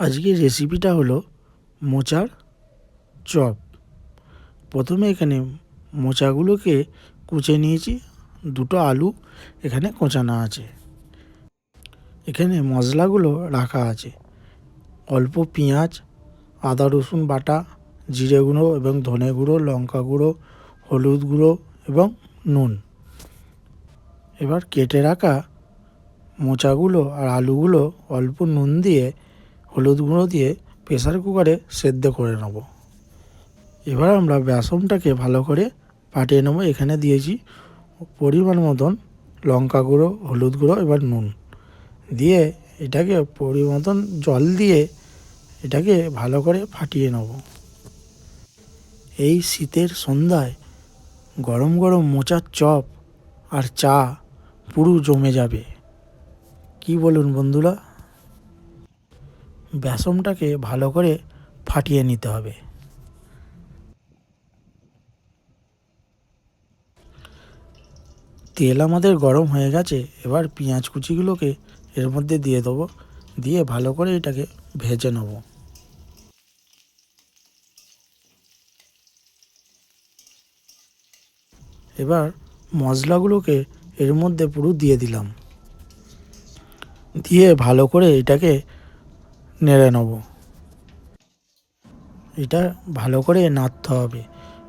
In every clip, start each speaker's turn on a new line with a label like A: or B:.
A: আজকের রেসিপিটা হলো মোচার চপ। প্রথমে এখানে মোচাগুলোকে কুচে নিয়েছি, দুটো আলু এখানে কোচানো আছে। এখানে মশলাগুলো রাখা আছে। অল্প পেঁয়াজ, আদা, রসুন বাটা, জিরে গুঁড়ো এবং ধনে গুঁড়ো, লঙ্কা গুঁড়ো, হলুদ গুঁড়ো এবং নুন। এবার কেটে রাখা মোচাগুলো আর আলুগুলো অল্প নুন দিয়ে হলুদ গুঁড়ো দিয়ে প্রেসার কুকারে সেদ্ধ করে নেব। এবার আমরা বেসনটাকে ভালো করে ফাটিয়ে নেব। এখানে দিয়েছি পরিমাণ মতন লঙ্কা গুঁড়ো, হলুদ গুঁড়ো, এবার নুন। দিয়ে এটাকে পরিমাণ জল দিয়ে এটাকে ভালো করে ফাটিয়ে নেব। এই শীতের সন্ধ্যায় গরম গরম মোচার চপ আর চা পুরো জমে যাবে। কি বলুন বন্ধুরা? বেসনটাকে ভালো করে ফাটিয়ে নিতে হবে। তেল আমাদের গরম হয়ে গেছে, এবার পেঁয়াজ কুচিগুলোকে এর মধ্যে দিয়ে দেবো, দিয়ে ভালো করে এটাকে ভেজে নেব। এবার মশলাগুলোকে এর মধ্যে পুরো দিয়ে দিলাম। দিয়ে ভালো করে এটাকে নেড়ে নেব। এটা ভালো করে নাড়তে হবে।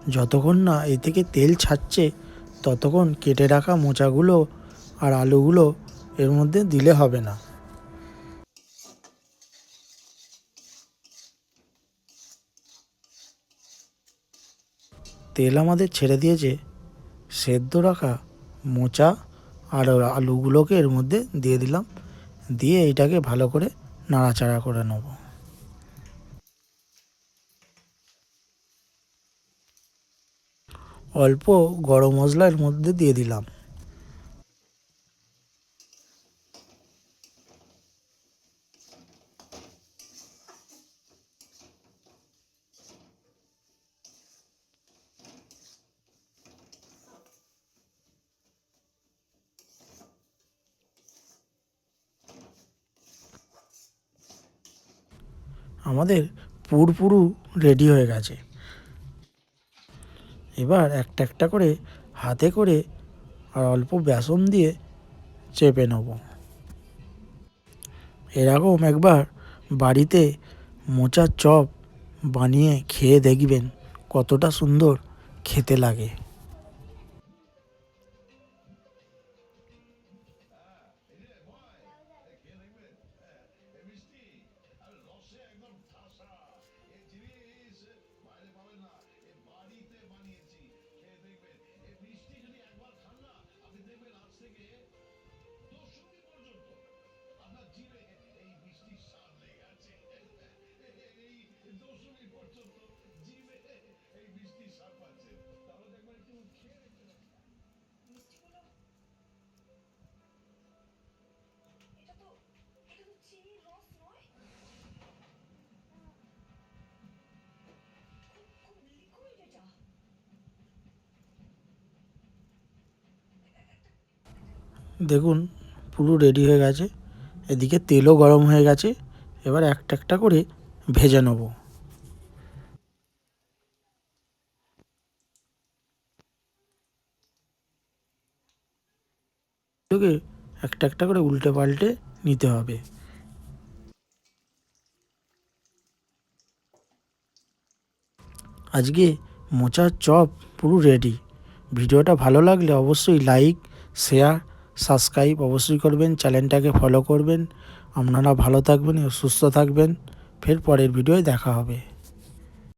A: যতক্ষণ না এ থেকে তেল ছাড়ছে, ততক্ষণ কেটে রাখা মোচাগুলো আর আলুগুলো এর মধ্যে দিলে হবে না। তেল আমাদের ছেড়ে দিয়েছে। সেদ্ধ রাখা মোচা আর আলুগুলোকে এর মধ্যে দিয়ে দিলাম। দিয়ে এটাকে ভালো করে নাড়াচাড়া করে নেব। অল্প গরম মশলার মধ্যে দিয়ে দিলাম। আমাদের পুর পুরু রেডি হয়ে গেছে। এবার একটা একটা করে হাতে করে আর অল্প বেসন দিয়ে চেপে নেব। এরকম একবার বাড়িতে মোচার চপ বানিয়ে খেয়ে দেখবেন কতটা সুন্দর খেতে লাগে। দেখুন, পুরো রেডি হয়ে গেছে। এদিকে তেলও গরম হয়ে গেছে। এবার একটা একটা করে ভেজে নেব। একটা একটা করে উল্টে পাল্টে নিতে হবে। আজকে মোচার চপ পুরো রেডি ভিডিওটা ভালো লাগলে অবশ্যই লাইক শেয়ার সাবস্ক্রাইব অবশ্যই করবেন, চ্যানেলটাকে ফলো করবেন। আপনারা ভালো থাকবেন ও সুস্থ থাকবেন। ফের পরের ভিডিওয় দেখা হবে।